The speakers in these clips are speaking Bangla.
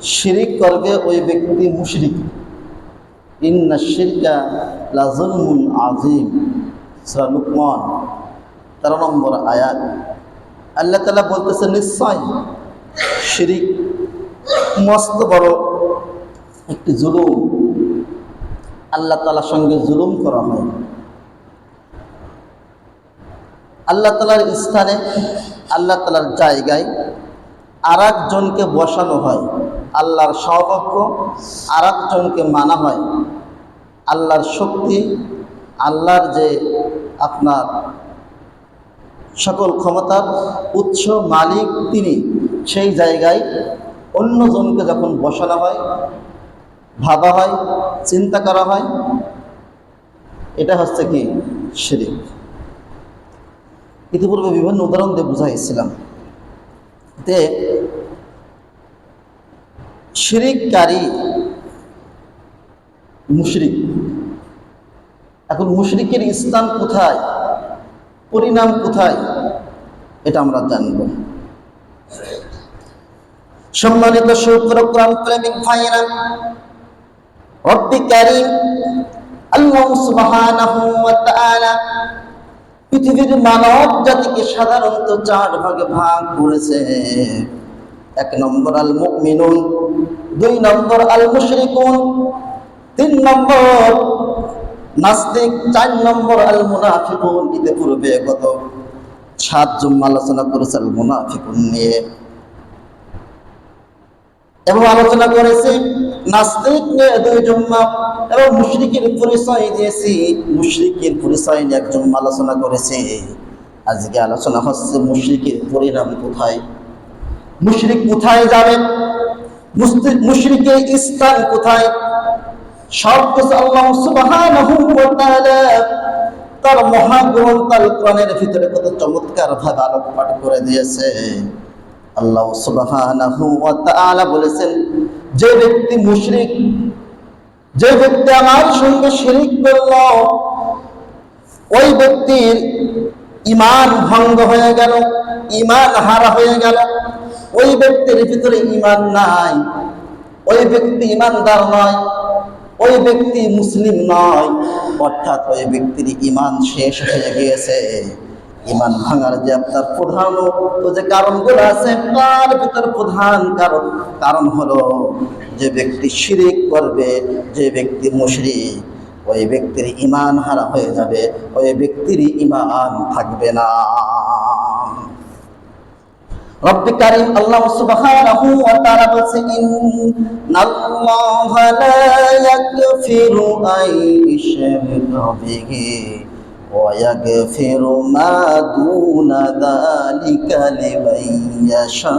শিরিক করবে ওই ব্যক্তি মুশরিক। ইন্না শিরকা লাজুলমুন আজিম সূরা তেরো নম্বর আয়াত। আল্লাহ তালা বলতেছে, নিশ্চয় শিরিক মস্ত বড় একটি জুলুম। আল্লাহ তালার সঙ্গে জুলুম করা হয়। আল্লাহ তালার স্থানে, আল্লাহ তালার জায়গায় আর একজনকে বসানো হয়। আল্লাহর সহপক্ষ আর একজনকে মানা হয়। আল্লাহর শক্তি, আল্লাহর যে আপনার সকল ক্ষমতার উৎস মালিক তিনি, সেই জায়গায় অন্যজনকে যখন বসানো হয়, ভাবা হয়, চিন্তা করা হয়, এটা হচ্ছে কি? শিরিক। ইতিপূর্বে বিভিন্ন উদাহরণ দিয়ে বুঝাইছিলাম তে শিরিককারী মুশরিক। এখন মুশরিকের স্থান কোথায়? পরিণাম কোথায়? এটা আমরা জানব। সম্মানিত শুক্রক্রাম ভাইরা পৃথিবীর মানব জাতিকে সাধারণত চার ভাগে ভাগ করেছে। এক নম্বর আল মুমিনুন দুই নম্বর আল মুশরিকুন তিন নম্বর নাস্তিক, চার নম্বর আল মুনাফিকুন ইতিপূর্বে গত সাত জুম্মা আলোচনা করেছে আল মুনাফিকুন নিয়ে। এবং আলোচনা করেছি, নাস্তিক নিয়ে দুই জুম্মা এবং মুশরিকের পরিচয় দিয়েছি। মুশরিকের পরিচয় নিয়ে এক আলোচনা করেছি। আজকে আলোচনা হচ্ছে মুশরিকের পরিণাম কোথায়? মুশরিক কোথায় যাবে? মুশরিকের স্থান কোথায়? সব কিছু আল্লাহ সুবহানাহু ওয়া তাআলা তার মহাগ্রন্থ আল কোরআনের ভিতরে কত চমৎকার ভাবে আলোকপাত করে দিয়েছে। আল্লাহ সুবহানাহু ওয়া তাআলা বলেছেন, যে ব্যক্তি মুশরিক, যে ব্যক্তি আমার সঙ্গে শিরিক করল, ওই ব্যক্তির ইমান ভঙ্গ হয়ে গেল ইমান হারা হয়ে গেল ওই ব্যক্তির ভিতরে ইমান নাই, ওই ব্যক্তি ইমানদার নয়, ওই ব্যক্তি মুসলিম নয়। অর্থাৎ ওই ব্যক্তির ইমান শেষ হয়ে গিয়েছে। ইমান ভাঙার যে আপনার প্রধান ও যে কারণগুলো আছে, তার ভিতর প্রধান কারণ। কারণ হলো, যে ব্যক্তি শিরিক করবে, যে ব্যক্তি মুশরিক, ওই ব্যক্তির ইমান হারা হয়ে যাবে, ওই ব্যক্তির ইমান থাকবে না। রব্বি কারীম আল্লাহ সুবহানাহু ওয়া তাআলা বলছে ইন্নাল্লাহা লা ইয়াগফিরু আন বিহি ওয়া ইয়াগফিরু মা দুনা যালিকা লিমান ইয়াশা.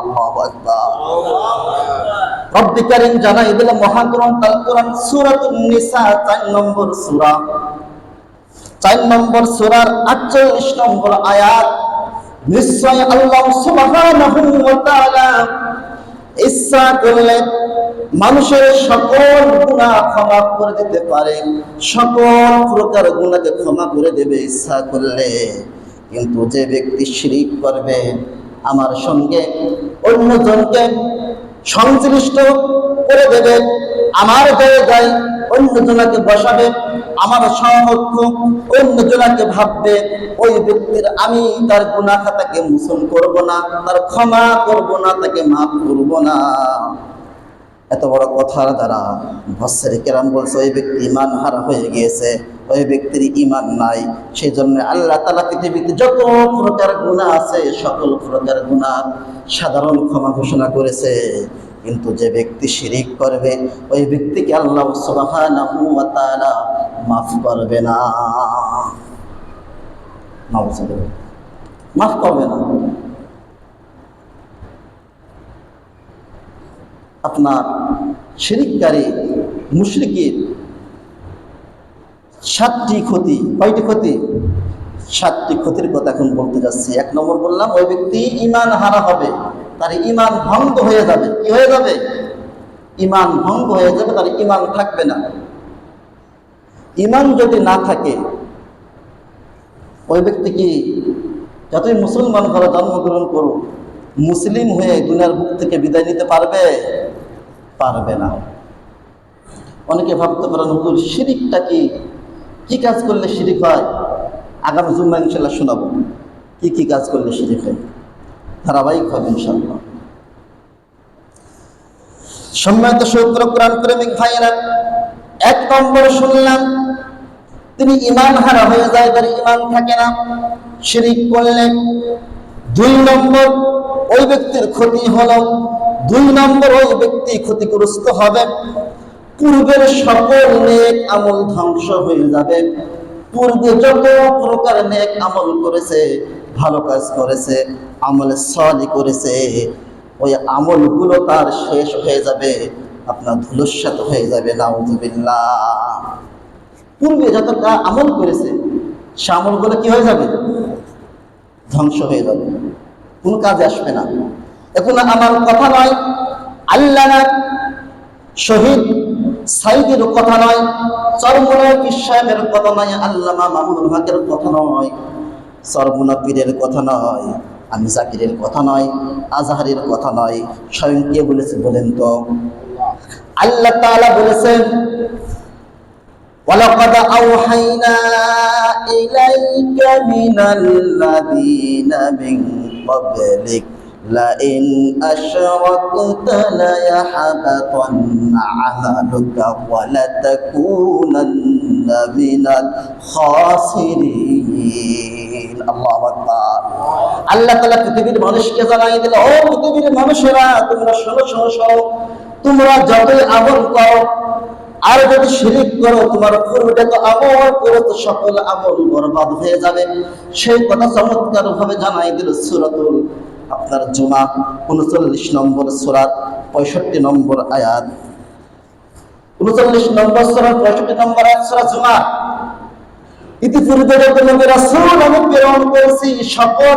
আল্লাহু আকবার। রব্বি কারীম জানাই আল সূরাতুন নিসা 4 নম্বর সূরা। 4 নম্বর সূরার 48 নম্বর আয়াত। নিশ্চয় আল্লাহ সুবহানাহু ওয়া তাআলা ইচ্ছা করলে মানুষের সকল গুনাহ ক্ষমা করে দিতে পারে। সকল প্রকার গুণাকে ক্ষমা করে দেবে ইচ্ছা করলে। কিন্তু যে ব্যক্তি শিরিক করবে, আমার সঙ্গে অন্যজনকে সংশ্লিষ্ট করে দেবে, আমার জায়গায় অন্যজনাকে বসাবে, আমার সমক্ষ অন্যজনাকে ভাববে, ওই ব্যক্তির আমি তার গুণা খাতাকে মোচন করব না, তার ক্ষমা করব না, তাকে মাফ করব না। এত বড় কথার দ্বারা ভস্যের কেরাম বলছে, ওই ব্যক্তি ইমান হারা হয়ে গিয়েছে। ওই ব্যক্তির ইমান নাই। সেই জন্য আল্লাহ তালা পৃথিবীতে যত প্রকার গুণা আছে, সকল প্রকার গুণা সাধারণ ক্ষমা ঘোষণা করেছে। কিন্তু যে ব্যক্তি শিরিক করবে, ওই ব্যক্তিকে আল্লাহ মাফ করবে না। মাফ করবে না। আপনার শিরিককারী, মুশরিকের সাতটি ক্ষতি, কয়টি ক্ষতি? সাতটি ক্ষতির কথা এখন বলতে যাচ্ছি। এক নম্বর বললাম, ওই ব্যক্তি ইমান হারা হবে, তার ইমান ভঙ্গ হয়ে যাবে। কি হয়ে যাবে? ইমান ভঙ্গ হয়ে যাবে, তার ইমান থাকবে না। ইমান যদি না থাকে, ওই ব্যক্তি কি যতই মুসলমান ঘরে জন্মগ্রহণ করুক, মুসলিম হয়ে দুনিয়ার বুক থেকে বিদায় নিতে পারবে? পারবে না। অনেকে ভাবতে পারেন, হুজুর, শিরিকটা কি? কি কাজ করলে শিরিক হয়? আগামী জুম্মা ইনশাল্লাহ শোনাবো। কি কি কাজ করলে শিরিক হয়? ধারাবাহিক হবে ইনশাল্লাহ সম্মানিত সৌত্র কোরআন প্রেমিক ভাইয়েরা, এক নম্বর শুনলাম, তিনি ইমান হারা হয়ে যায় তার ইমান থাকে না, শিরিক করলেন দুই নম্বর, ওই ব্যক্তির ক্ষতি হলো, দুই নম্বর ওই ব্যক্তি ক্ষতিগ্রস্ত হবে। পূর্বের সকল নেক আমল ধ্বংস হয়ে যাবে। পূর্বে যত প্রকার নেক আমল করেছে, ভালো কাজ করেছে, আমলে সলি করেছে, ওই আমলগুলো তার শেষ হয়ে যাবে, আপনার ধুলস্যাত হয়ে যাবে, নাউজুবিল্লাহ। পূর্বে যত আমল করেছে, সে আমলগুলো কি হয়ে যাবে? ধ্বংস হয়ে যাবে। কোনো কাজে আসবে না। এখন আমার কথা নয়, আল্লাহ শহীদ সাইদের কথা নয় চরমুনা পীর সাহেবের কথা নয় আল্লামা মামুনুল হকের কথা নয় চরমুনা পীরের কথা নয় আমি জাকিরের কথা নয় আজহারের কথা নয় স্বয়ং কে বলেছে বলেন তো আল্লাহ তাআলা বলেছেন ولقد أوحينا إليك من الذين من قبلك لئن أشركت ليحبطن عملك ولتكونن من الخاسرين الله أكبر আল্লাহ তালা পৃথিবীর মানুষকে জানাই দিল ও পৃথিবীর মানুষেরা তোমরা শোনো শোনো শোনো তোমরা যতই আমল করো আর যদি শিরিক করো তোমার পূর্বে তো আমল করে তো সকল আমল বরবাদ হয়ে যাবে সেই কথা চমৎকার ভাবে জানাই দিল সুরাতুল আপনার জুমা উনচল্লিশ নম্বর সোরার পঁয়ষট্টি নম্বর আয়াত। উনচল্লিশ নম্বর সোরার পঁয়ষট্টি নম্বর আয়াত, সোরা জুমা। ইতিপূর্বে যত নবী রাসূল আমি প্রেরণ করেছি, সকল